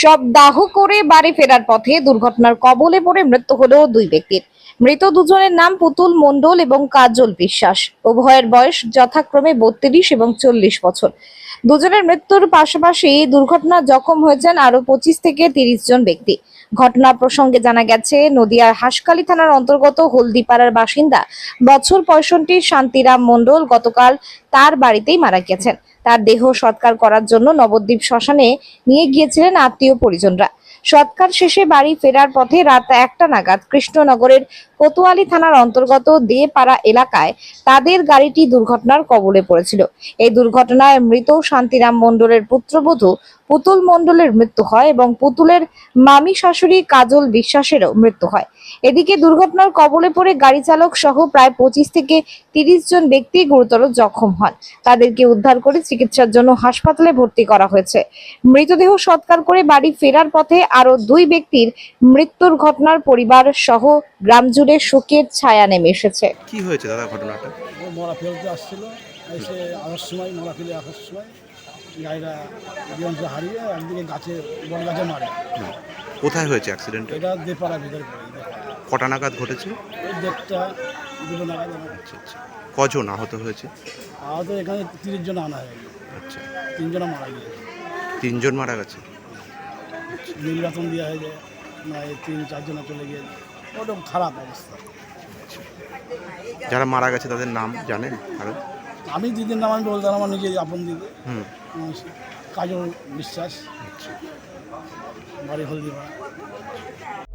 সব দাহ করে বাড়ি ফেরার পথে দুর্ঘটনার কবলে পড়ে মৃত্যু হলো দুই ব্যক্তির। মৃত দুজনের নাম পুতুল মণ্ডল এবং কাজল বিশ্বাস। উভয়ের বয়স যথাক্রমে বত্রিশ এবং চল্লিশ বছর। দুজনের মৃত্যুর পাশাপাশি দুর্ঘটনা জখম হয়েছেন আরও পঁচিশ থেকে তিরিশ জন ব্যক্তি। ঘটনা প্রসঙ্গে জানা গেছে, নদিয়ার হাসকালী থানার অন্তর্গত হলদিপাড়ার বাসিন্দা বছর পঁয়ষট্টি শান্তিরাম মণ্ডল গতকাল তার বাড়িতেই মারা গেছেন তার দেহ সৎকার করার জন্য নবদ্বীপ শ্মশানে নিয়ে গিয়েছিলেন আত্মীয় পরিজনরা। সৎকার শেষে বাড়ি ফেরার পথে রাত একটা নাগাদ কৃষ্ণনগরের কোতোয়ালি থানার অন্তর্গত দেপাড়া এলাকায় তাদের গাড়িটি দুর্ঘটনার কবলে পড়েছিল। এই দুর্ঘটনায় মৃত শান্তিরাম মণ্ডলের পুত্রবধূ পুতুল মণ্ডলের মৃত্যু হয় এবং পুতুলের মামি শাশুড়ি কাজল বিশ্বাসেরও মৃত্যু হয়। এদিকে দুর্ঘটনার কবলে পড়ে গাড়ি চালক সহ প্রায় পঁচিশ থেকে তিরিশ জন ব্যক্তি গুরুতর জখম হন। তাদেরকে উদ্ধার করে চিকিৎসার জন্য হাসপাতালে ভর্তি করা হয়েছে। মৃতদেহ সৎকার করে বাড়ি ফেরার পথে আরও দুই ব্যক্তির মৃত্যুর ঘটনার পরিবার সহ গ্রাম জুড়ে শোকের ছায়া নেমে এসেছে। কি হয়েছে দাদা ঘটনাটা? ও মরা ফেলতে আসছিল এসে আসার সময় মরা ফেলে আসার সময় গাড়িটা নিয়ন্ত্রণ হারিয়ে একদিকে গাছে বড় গাছে মারে। কোথায় হয়েছে অ্যাক্সিডেন্ট এটা দেপাড়া ভিতরে কটা নাগাদ ঘটেছে ওই দেড়টা দুটো নাগাদ আচ্ছা আচ্ছা। কজন আহত হয়েছে? আহত এখানে তিরিশ জন আনা হয়নি আচ্ছা। তিনজনা মারা গিয়েছে। তিনজন মারা গেছে? নির্বাচন দেওয়া হয়ে যায় না এই তিন চারজনা চলে গিয়েছে। খারাপ অবস্থা। যারা মারা গেছে তাদের নাম জানেন আরও? আমি দিদির নাম আমি বলতাম আমার নিজের আপন দিদি। হুম। কাজল বিশ্বাস। আচ্ছা। বাড়ি হলদিপাড়া